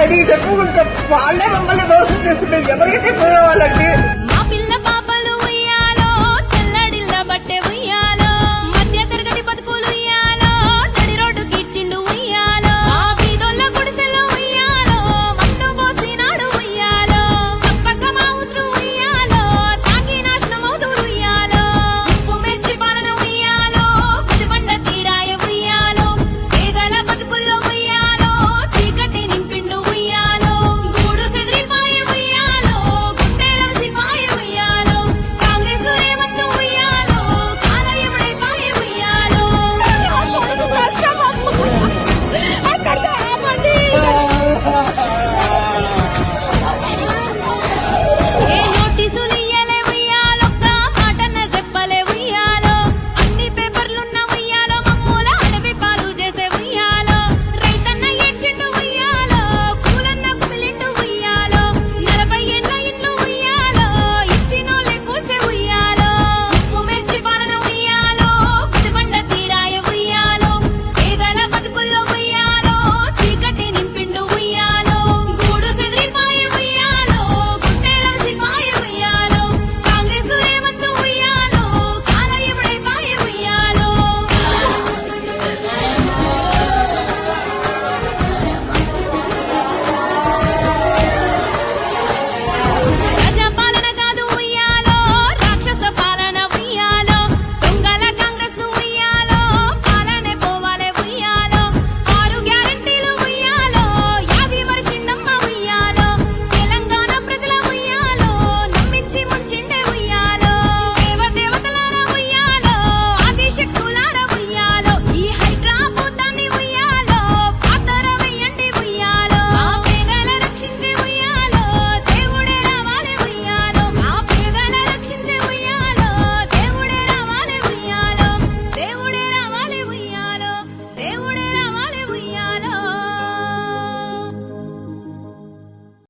నాయకుడు ఓటేస్తే వాళ్ళే మమ్మల్ని మోసం చేస్తున్నారు. ఎవరికైతే పోయేవాళ్ళంటే